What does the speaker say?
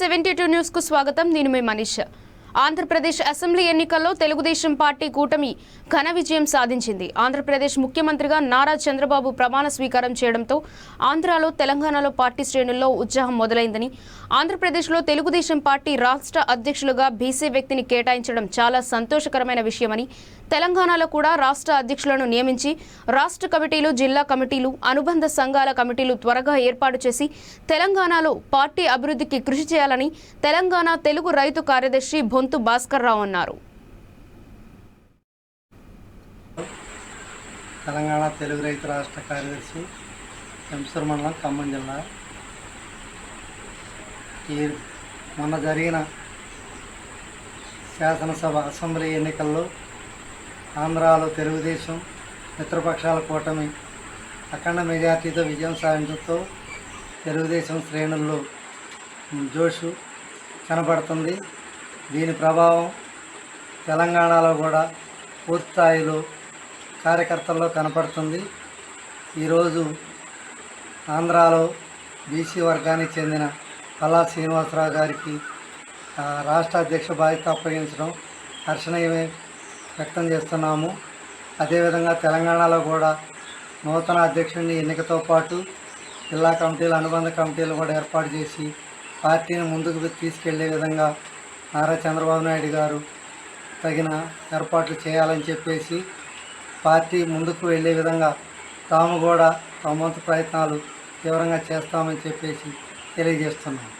Seventy two న్యూస్కు స్వాగతం. నేను మీ మనీష్. ఆంధ్రప్రదేశ్ అసెంబ్లీ ఎన్నికల్లో తెలుగుదేశం పార్టీ కూటమి ఘన విజయం సాధించింది. ఆంధ్రప్రదేశ్ ముఖ్యమంత్రిగా నారా చంద్రబాబు ప్రమాణ స్వీకారం చేయడంతో ఆంధ్రాలో తెలంగాణలో పార్టీ శ్రేణుల్లో ఉత్సాహం మొదలైందని ఆంధ్రప్రదేశ్లో తెలుగుదేశం పార్టీ రాష్ట్ర అధ్యక్షులుగా బీసీ వ్యక్తిని కేటాయించడం చాలా సంతోషకరమైన విషయమని తెలంగాణలో కూడా రాష్ట్ర అధ్యక్షులను నియమించి రాష్ట్ర కమిటీలు జిల్లా కమిటీలు అనుబంధ సంఘాల కమిటీలు త్వరగా ఏర్పాటు చేసి తెలంగాణలో పార్టీ అభివృద్ధికి కృషి చేయాలని తెలంగాణ తెలుగు రైతు కార్యదర్శి బొంతు భాస్కర్ రావు అన్నారు. తెలంగాణ తెలుగు రైతు రాష్ట్ర కార్యదర్శి ఎంసూర్ మండలం ఖమ్మం జిల్లా. ఈ మొన్న జరిగిన శాసనసభ అసెంబ్లీ ఎన్నికల్లో ఆంధ్రాలో తెలుగుదేశం మిత్రపక్షాల కూటమి అఖండ మెజార్టీతో విజయం సాధించడంతో తెలుగుదేశం శ్రేణుల్లో జోషు కనపడుతుంది దీని ప్రభావం తెలంగాణలో కూడా పూర్తి స్థాయిలో కార్యకర్తల్లో కనపడుతుంది. ఈరోజు ఆంధ్రాలో బీసీ వర్గానికి చెందిన పల్లా శ్రీనివాసరావు గారికి రాష్ట్ర అధ్యక్ష బాధ్యత అప్పగించడం హర్షణీయమే వ్యక్తం చేస్తున్నాము. అదేవిధంగా తెలంగాణలో కూడా నూతన అధ్యక్షుడిని ఎన్నికతో పాటు జిల్లా కమిటీలు అనుబంధ కమిటీలు కూడా ఏర్పాటు చేసి పార్టీని ముందుకు తీసుకెళ్ళే విధంగా నారా చంద్రబాబు నాయుడు గారు తగిన ఏర్పాట్లు చేయాలని చెప్పేసి పార్టీ ముందుకు వెళ్ళే విధంగా తాము కూడా తమ వంతు ప్రయత్నాలు తీవ్రంగా చేస్తామని చెప్పేసి తెలియజేస్తున్నాం.